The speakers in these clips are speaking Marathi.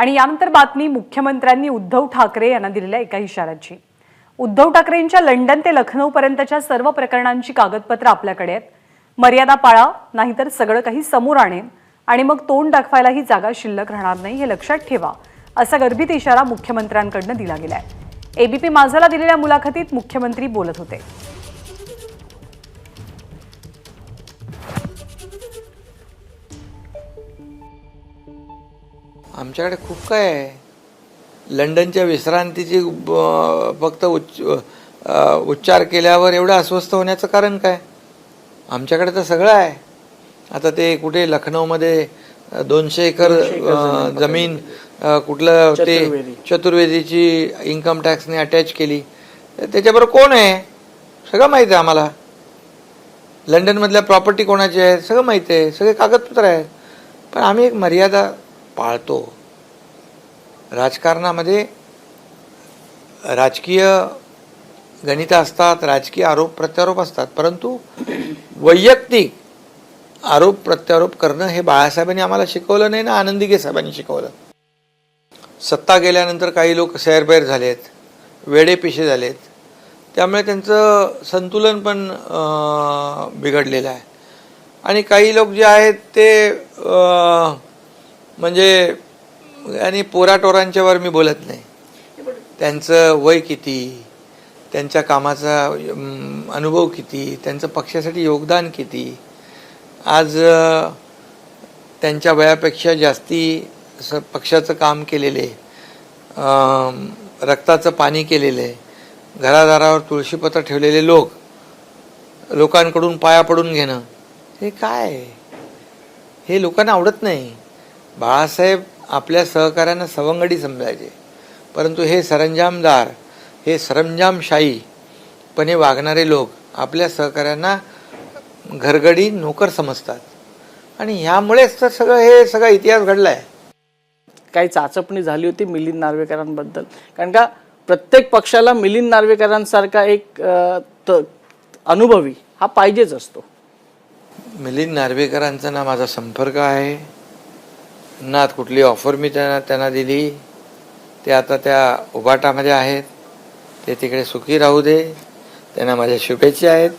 आणि यानंतर बातमी मुख्यमंत्र्यांनी उद्धव ठाकरे यांना दिलेल्या एका इशाऱ्याची. उद्धव ठाकरेंच्या लंडन ते लखनौपर्यंतच्या सर्व प्रकरणांची कागदपत्र आपल्याकडे आहेत. मर्यादा पाळा नाहीतर सगळं काही समोर आणेन आणि मग तोंड दाखवायलाही जागा शिल्लक राहणार नाही हे लक्षात ठेवा असा गर्भित इशारा मुख्यमंत्र्यांकडनं दिला गेलाय. एबीपी माझाला दिलेल्या मुलाखतीत मुख्यमंत्री बोलत होते. आमच्याकडे खूप काय आहे. लंडनच्या विश्रांतीची फक्त उच्च उच्चार केल्यावर एवढं अस्वस्थ होण्याचं कारण काय? आमच्याकडे तर सगळं आहे. आता ते कुठे लखनौमध्ये दोनशे एकर जमीन कुठलं ते चतुर्वेदीची इन्कम टॅक्सने अटॅच केली. त्याच्याबरोबर कोण आहे? सगळं माहिती आहे आम्हाला. लंडनमधल्या प्रॉपर्टी कोणाची आहे? सगळं माहिती आहे. सगळे कागदपत्र आहेत. पण आम्ही एक मर्यादा पाळतो. राजकारणामध्ये राजकीय गणितं असतात राजकीय आरोप प्रत्यारोप असतात परंतु वैयक्तिक आरोप प्रत्यारोप करणं हे बाळासाहेबांनी आम्हाला शिकवलं नाही ना आनंदीगे साहेबांनी शिकवलं. सत्ता गेल्यानंतर काही लोक सैरबैर झालेत वेडेपिशे झालेत. त्यामुळे त्यांचं संतुलन पण बिघडलेलं आहे. आणि काही लोक जे आहेत ते म्हणजे आणि पोराटोरांच्यावर मी बोलत नाही त्यांचं वय किती त्यांच्या कामाचा अनुभव किती त्यांचं पक्षासाठी योगदान किती आज त्यांच्या वयापेक्षा जास्ती स पक्षाचं काम केलेले रक्ताचं पाणी केलेले घरादारावर तुळशीपत्र ठेवलेले लोक लोकांकडून पाया पडून घेणं हे काय आहे? हे लोकांना आवडत नाही बाळासाहेब आपल्या सहकाऱ्यांना सवंगडी समजायचे. परंतु हे सरंजामदार हे सरंजामशाहीपणे वागणारे लोक आपल्या सहकाऱ्यांना घरगडी नोकर समजतात. आणि ह्यामुळेच तर सगळं हे सगळा इतिहास घडला आहे काही चाचपणी झाली होती मिलिंद नार्वेकरांबद्दल. कारण का प्रत्येक पक्षाला मिलिंद नार्वेकरांसारखा एक अनुभवी हा पाहिजेच असतो. मिलिंद नार्वेकरांचा ना माझा संपर्क आहे. ना कुठली ऑफर मी त्यांना त्यांना दिली. ते आता त्या उभाटामध्ये आहेत. ते तिकडे सुखी राहू दे. त्यांना माझ्या शुभेच्छा आहेत.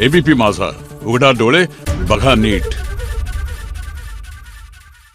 एबीपी माझा. उघडा डोळे बघा नीट.